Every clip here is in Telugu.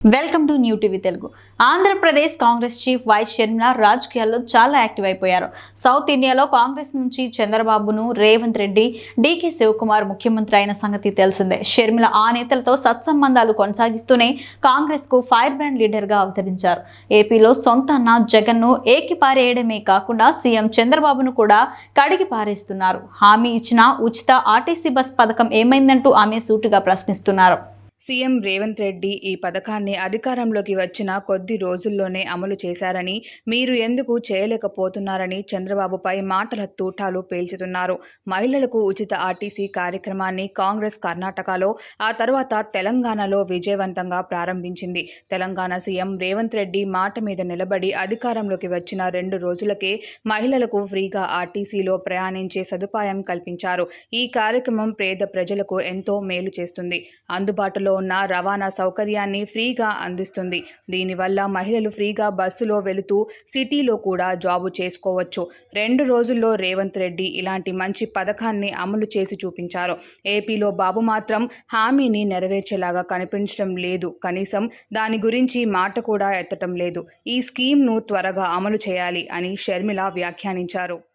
Welcome to new TV Telugu Andhra Pradesh Congress chief Y S Sharmila రాజకీయాల్లో చాలా యాక్టివ్ అయిపోయారు. సౌత్ ఇండియాలో కాంగ్రెస్ నుంచి చంద్రబాబును రేవంత్ రెడ్డి డీకే శివకుమార్ ముఖ్యమంత్రి అయిన సంగతి తెలిసిందే. షర్మిల ఆ నేతలతో సత్సంబంధాలు కొనసాగిస్తూనే కాంగ్రెస్కు ఫైర్ బ్రాండ్ లీడర్గా అవతరించారు. ఏపీలో సొంత అన్న జగన్ను ఏకిపారేయడమే కాకుండా సీఎం చంద్రబాబును కూడా కడిగి పారేస్తున్నారు. హామీ ఇచ్చిన ఉచిత ఆర్టీసీ బస్ పథకం ఏమైందంటూ ఆమె సూటుగా ప్రశ్నిస్తున్నారు. సీఎం రేవంత్ రెడ్డి ఈ పథకాన్ని అధికారంలోకి వచ్చిన కొద్ది రోజుల్లోనే అమలు చేశారని మీరు ఎందుకు చేయలేకపోతున్నారని చంద్రబాబుపై మాటల తూటాలు పేల్చుతున్నారు. మహిళలకు ఉచిత ఆర్టీసీ కార్యక్రమాన్ని కాంగ్రెస్ కర్ణాటకలో ఆ తర్వాత తెలంగాణలో విజయవంతంగా ప్రారంభించింది. తెలంగాణ సీఎం రేవంత్ రెడ్డి మాట మీద నిలబడి అధికారంలోకి వచ్చిన రెండు రోజులకే మహిళలకు ఫ్రీగా ఆర్టీసీలో ప్రయాణించే సదుపాయం కల్పించారు. ఈ కార్యక్రమం పేద ప్రజలకు ఎంతో మేలు చేస్తుంది. అందుబాటులో ఉన్న రవాణా సౌకర్యాన్ని ఫ్రీగా అందిస్తుంది. దీనివల్ల మహిళలు ఫ్రీగా బస్సులో వెళుతూ సిటీలో కూడా జాబు చేసుకోవచ్చు. రెండు రోజుల్లో రేవంత్ రెడ్డి ఇలాంటి మంచి పథకాన్ని అమలు చేసి చూపించారు. ఏపీలో బాబు మాత్రం హామీని నెరవేర్చేలాగా కనిపించడం లేదు. కనీసం దాని గురించి మాట కూడా ఎత్తటం లేదు. ఈ స్కీమ్ను త్వరగా అమలు చేయాలి అని షర్మిల వ్యాఖ్యానించారు.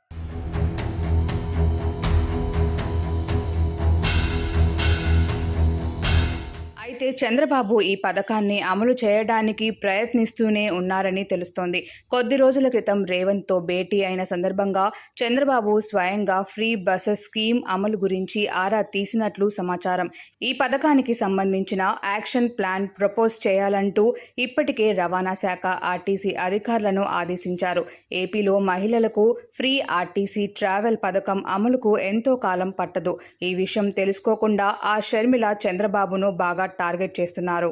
అయితే చంద్రబాబు ఈ పథకాన్ని అమలు చేయడానికి ప్రయత్నిస్తూనే ఉన్నారని తెలుస్తోంది. కొద్ది రోజుల క్రితం రేవంత్తో భేటీ అయిన సందర్భంగా చంద్రబాబు స్వయంగా ఫ్రీ బస్సెస్ స్కీమ్ అమలు గురించి ఆరా తీసినట్లు సమాచారం. ఈ పథకానికి సంబంధించిన యాక్షన్ ప్లాన్ ప్రపోజ్ చేయాలంటూ ఇప్పటికే రవాణా శాఖ ఆర్టీసీ అధికారులను ఆదేశించారు. ఏపీలో మహిళలకు ఫ్రీ ఆర్టీసీ ట్రావెల్ పథకం అమలుకు ఎంతో కాలం పట్టదు. ఈ విషయం తెలుసుకోకుండా ఆ షర్మిల చంద్రబాబును బాగా టార్గెట్ చేస్తున్నారు.